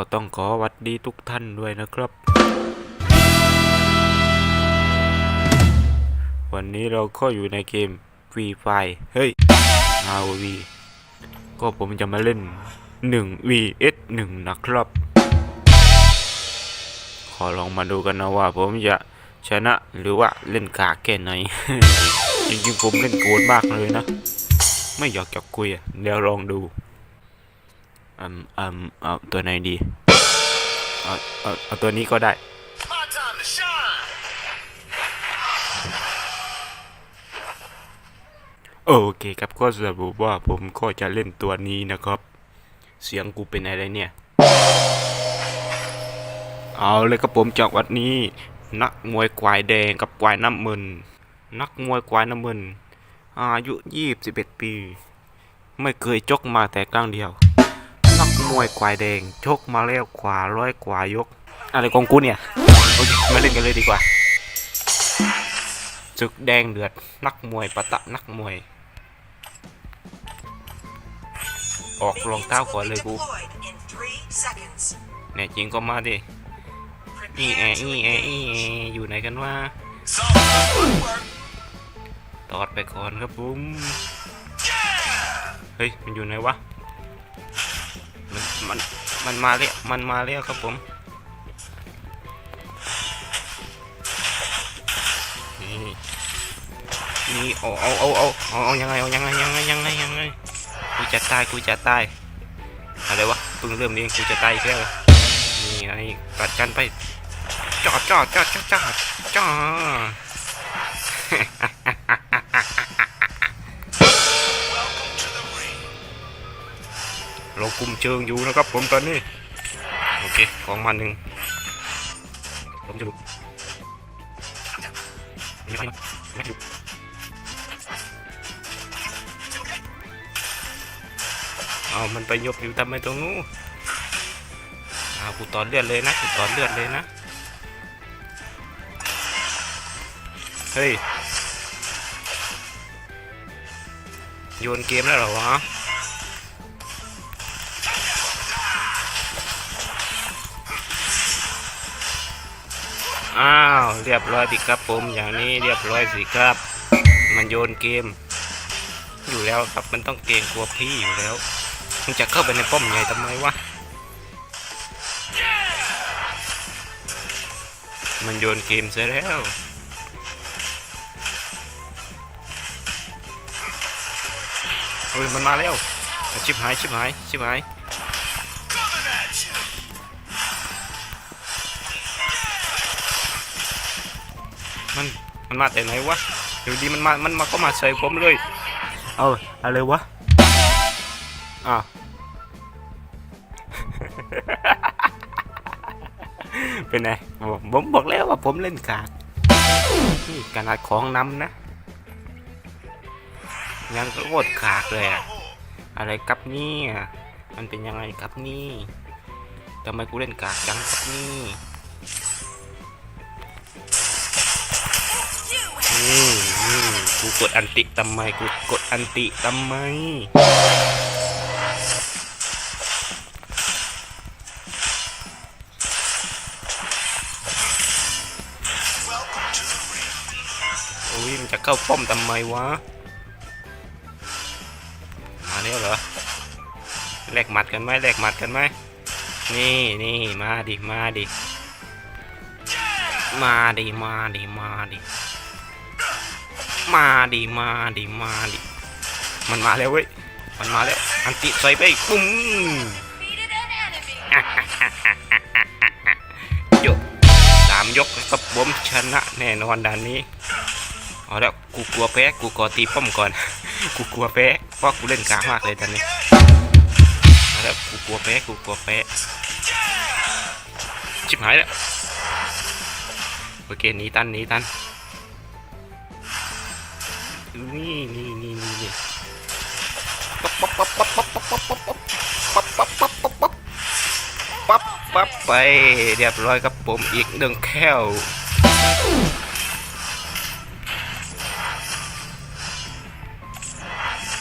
ก็ต้องขอวัดดีทุกท่านด้วยนะครับ วันนี้เราก็อยู่ในเกม Free Fire เฮ้ย ROV ก็ผมจะมาเล่น 1 vs 1 นะครับ ขอลองมาดูกันนะว่าผมจะชนะหรือว่าเล่นกากแค่ไหน จริงๆผมเล่นโกนมากเลยนะ ไม่อยากจะคุยเดี๋ยวลองดู อืมอืมเอาตัวไหนดีเอาเอาเอาตัวนี้ก็ได้ โอเคครับก็สรุปว่าผมก็จะเล่นตัวนี้นะครับ เสียงกูเป็นอะไรเนี่ย เอาเลยครับผมจากวันนี้ นักมวยควายแดงกับควายน้ำมึนนักมวยควายน้ำมึนอายุ 21 ปี ไม่เคยจกมาแต่ครั้งเดียว มวยควายแดง ชกมาแล้วกว่าร้อยกว่ายก อะไรของกูเนี่ยโอเคมาเล่นกันเลยดีกว่าศึกแดงเดือด นักมวยปะตะนักมวย ออกรองเท้าก่อนเลยกู Deployed in three seconds. แน่จริงก็มาดิอีแออีแออีแออยู่ไหนกันวะ It's all footwork. ตอดไปก่อนครับผม เฮ้ย มันอยู่ไหนวะ มันมันมาแล้วมันมาแล้วครับผมนี่นี่เอาเอาเอาเอาเอาเอายังไงเอายังไงยังไงยังไงยังไงกูจะตายกูจะตายอะไรวะเพิ่งเริ่มเองกูจะตายอีกแล้วนี่ไงกัดกันไปจอดจอดจอดจอดจอดจอด คุมเชิงอยู่นะครับ ผมตอนนี้ โอเค ของมันหนึ่งผมจะลุกไม่ไหวไม่ลุกเอามันไปยกอยู่ทำไมตรงนู้นอ้าวกูตอนเลือดเลยนะกูตอนเลือดเลยนะ เฮ้ย โยนเกมแล้วเหรอวะ อ้าว เรียบร้อยสิครับผมอย่างนี้เรียบร้อยสิครับ มันโยนเกม อยู่แล้วครับมันต้องเกรงกลัวพี่อยู่แล้วมันจะเข้าไปในป้อมใหญ่ทำไมวะมันโยนเกมเสียแล้วเฮ้ยมันมาแล้ว ชิบหาย ชิบหาย ชิบหาย มันมันมาแต่ไหนวะอยู่ดีมันมา มันมาก็มาใส่ผมเลย เอาอะไรวะอ้าเป็นไงผมบอกแล้วว่าผมเล่นกากนี่ขนาดของนำนะ ยังก็โคตรกากเลยอะอะไรกับนี่อะมันเป็นยังไงครับนี่ทำไมกูเล่นกากจังครับนี่ กูกดอันติทำไมกูกดอันติทำไมโอ้ยมันจะเข้าป้อมทำไมวะ มาแล้วเหรอแลกหมัดกันไหมแลกหมัดกันไหมนี่นี่มาดิ มาดิ มาดิ มาดิ มาดิ มาดิมาดิมาดิมันมาแล้วเว้ยมันมาแล้วอันติใส่ไปปุ้มยกสามยกครับผมชนะแน่นอนด่านนี้เอาแล้วกูกลัวแพ้กูขอตีป้อมก่อน กูกลัวแพ้เพราะกูเล่นกลางมากเลยตอนนี้เอาแล้วกูกลัวแพ้กูกลัวแพ้ชิบหายแล้วโอเคหนีตันหนีตัน นี่นี่นี่นี่นี่ปั๊บปั๊บปั๊บปั๊บปั๊บปั๊บปั๊บปั๊บปั๊บปั๊บปั๊บปั๊บปั๊บปั๊บไปเรียบร้อยครับผมอีกหนึ่งแก้ว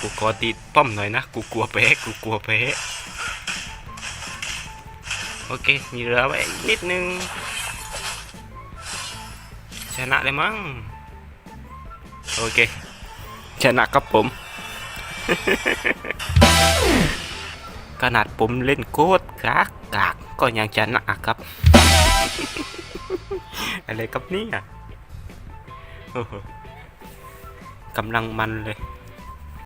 กูขอตีป้อมหน่อยนะ กูกลัวแพ้กูกลัวแพ้โอเคมีเหลือไว้นิดนึงชนะเลยมั้งโอเค ชนะครับผม ขนาดผมเล่นโคตรกากกากก็ยังชนะครับ อะไรครับเนี่ยโอ้โหกำลังมันเลย